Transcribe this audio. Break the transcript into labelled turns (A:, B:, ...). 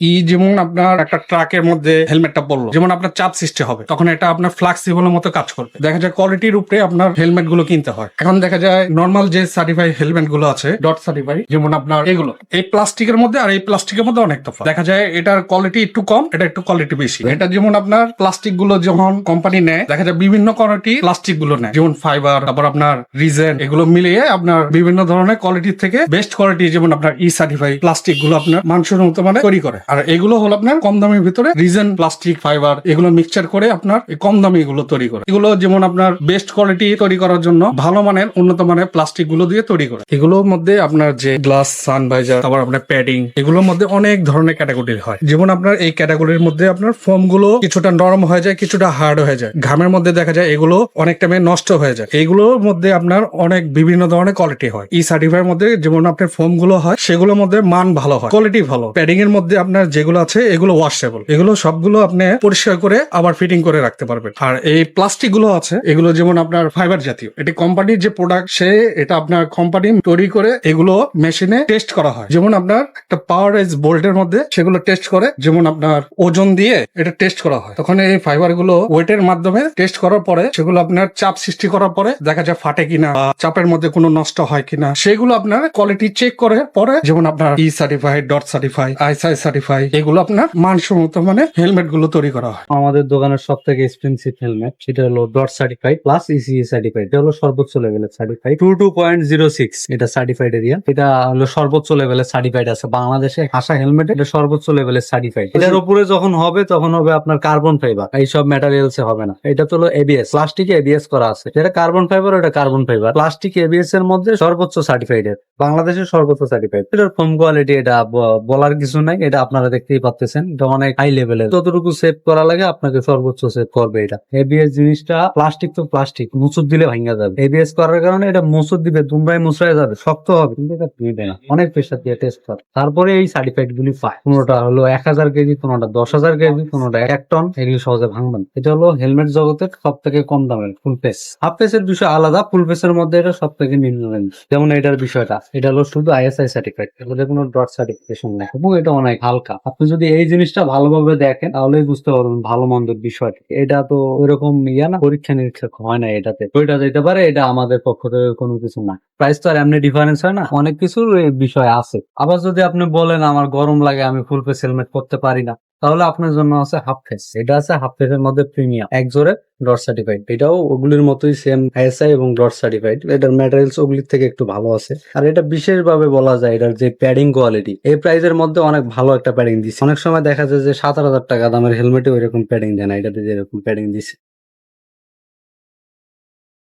A: ই যেমন আপনার একটা ট্রাকের মধ্যে হেলমেটটা পড়ল, যেমন আপনার চাপ সৃষ্টি হবে, তখন এটা আপনার ফ্লাক্সিবল মতো কাজ করবে। দেখা যায় কোয়ালিটির উপরে আপনার হেলমেটগুলো কিনতে হয়। এখন দেখা যায় নর্মাল যে সার্টিফাই হেলমেটগুলো আছে ডট সার্টিফাই যেমন আপনার এগুলো। এই প্লাস্টিকের মধ্যে আর এই প্লাস্টিকের মধ্যে অনেক তফাৎ। দেখা যায় এটার কোয়ালিটি একটু কম, এটা একটু কোয়ালিটি বেশি। এটা যেমন আপনার প্লাস্টিকগুলো যখন কোম্পানি নেয়, দেখা যায় বিভিন্ন কোয়ালিটি প্লাস্টিকগুলো নেয়। যেমন ফাইবার তারপর আপনার রিজেন এগুলো মিলিয়ে আপনার বিভিন্ন ধরনের কোয়ালিটি থেকে বেস্ট কোয়ালিটি যেমন আপনার ই সার্টিফাই প্লাস্টিকগুলো আপনার মানসম্মত মানে তৈরি করে। আর এগুলো হলো আপনার কম দামের ভিতরে রিজেন প্লাস্টিক, ফাইবার, এগুলো মিক্সচার করে আপনার কম দামি এগুলো তৈরি করে। এগুলো যেমন আপনার বেস্ট কোয়ালিটি তৈরি করার জন্য ভালো মানের, উন্নত মানের প্লাস্টিকগুলো দিয়ে তৈরি করে। এগুলোর মধ্যে আপনার যে গ্লাস সানভাইজার তারপর আপনার প্যাডিং এগুলোর মধ্যে অনেক ধরনের ক্যাটাগরি হয়। যেমন আপনার এই ক্যাটাগরির মধ্যে আপনার ফোমগুলো কিছুটা নরম হয়ে যায়, কিছুটা হার্ড হয়ে যায়। ঘামের মধ্যে দেখা যায় এগুলো অনেক টাইমে নষ্ট হয়ে যায়। এগুলোর মধ্যে আপনার অনেক বিভিন্ন ধরনের কোয়ালিটি হয়। ই সার্টিফাইয়ের মধ্যে যেমন আপনার ফোমগুলো হয়, সেগুলোর মধ্যে মান ভালো হয় কোয়ালিটি ভালো। প্যাডিং এর মধ্যে আপনার যেগুলো আছে, এগুলো ওয়াশেবল এগুলো সবগুলো আপনি পরিষ্কার করে আবার ফিটিং করে রাখতে পারবেন। আর এই প্লাস্টিকগুলো আছে, এগুলো যেমন আপনার ফাইবার জাতীয়, এটি কোম্পানির যে প্রোডাক্ট সে এটা আপনার কোম্পানি তৈরি করে এগুলো মেশিনে টেস্ট করা হয়। যেমন আপনার একটা পাওয়ার এজ বোল্টের মধ্যে সেগুলো টেস্ট করে, যেমন আপনার ওজন দিয়ে এটা টেস্ট করা হয়। তখন এই ফাইবারগুলো ওয়েটের মাধ্যমে টেস্ট করার পরে, সেগুলো আপনার চাপ সৃষ্টি করার পরে দেখা যায় ফাটে কিনা চাপের মধ্যে কোনো নষ্ট হয় কিনা, সেগুলো আপনার কোয়ালিটি চেক করে পরে, যেমন আপনার ই certified DOT certify ISI certify এগুলো আপনার মানসম্মত মানে হেলমেটগুলো তৈরি করা হয়।
B: আমাদের দোকানের সব থেকে এক্সপেন্সিভ হেলমেট সেটা হলো DOT certified plus ECE certified এটা হলো সর্বোচ্চ লেভেলের certified two two point zero six এটা সার্টিফাইড এরিয়া এটা হলো সর্বোচ্চ লেভেলের সার্টিফাইড আছে। বাংলাদেশে হাসা হেলমেট এটা সর্বোচ্চ লেভেলের সার্টিফাইড এটার উপরে যখন হবে তখন হবে আপনার কার্বন ফাইবার এইসব ম্যাটেরিয়ালস হবে না। এটা তো হলো এবিএস প্লাস্টিক এবিএস করা আছে। এটা কার্বন ফাইবার ওটা কার্বন ফাইবার প্লাস্টিক এবিএস এর মধ্যে সর্বোচ্চ সার্টিফাইড এর বাংলাদেশের সর্বোচ্চ সার্টিফাইড এটার ফোম কোয়ালিটি এটা বলার কিছু নাই। এটা আপনারা দেখতেই পাচ্ছেন এটা অনেক হাই লেভেলের যতটুকু সেভ করা লাগে, আপনাকে সর্বোচ্চ সেভ করবে এটা। এবিএস জিনিসটা প্লাস্টিক তো প্লাস্টিক মুসুর দিলে ভাঙ্গা যাবে। এবিএস করার কারণে এটা মুসুর দিবে, দুমড়ায় মুসড়ায় যাবে, শক্ত হবে, কিন্তু এটা নিবে না। অনেক প্রেশার দিয়ে টেস্ট করে। তারপরে এই সার্টিফাইড গুলি পায়। কোনোটা হলো এক হাজার কেজি, কোনোটা দশ হাজার কেজি, কোনোটা এক টন এগুলি সহজে ভাঙবেন এটা হলো হেলমেট জগতের সব থেকে কম দামের ফুল পেস হাফ পেসের বিষয় আলাদা ফুল পেসের মধ্যে এটা সব থেকে নিম্ন যেমন এটার বিষয়টা, এটা হলো শুধু আইএসআই সার্টিফাইড এটাতে কোনো ডট সার্টিফিকেশন নেই। এবং এটা অনেক হালকা আপনি যদি এই জিনিসটা ভালোভাবে দেখেন, তাহলেই বুঝতে পারবেন ভালো মন্দের বিষয়টা। এটা তো ওইরকম ইয়া না, পরীক্ষা নিরীক্ষা হয় না এটাতে। ওইটা যেতে পারে, এটা আমাদের পক্ষ থেকে কোনো কিছু না। প্রাইস তো আর এমনি ডিফারেন্স হয় না, অনেক কিছুর বিষয় আছে। আবার যদি আপনি বলেন, আমার গরম লাগে, আমি ফুল ফেস হেলমেট করতে পারি না। তাহলে আপনার জন্য আছে হাফ ফেস এটা আছে হাফ ফেসের মধ্যে প্রিমিয়াম এক জোরে ডট সার্টিফাইড এটাও ওগুলির মতোই সেম আইএসআই এবং ডট সার্টিফাইড এটার ম্যাটেরিয়ালস ওগুলির থেকে একটু ভালো আছে। আর এটা বিশেষভাবে বলা যায় এটার যে প্যাডিং কোয়ালিটি এই প্রাইজের মধ্যে অনেক ভালো একটা প্যাডিং দিচ্ছে অনেক সময় দেখা যায় যে সাত হাজার টাকা দামের হেলমেটে ওইরকম প্যাডিং দেয় না। এটাতে যেরকম প্যাডিং দিচ্ছে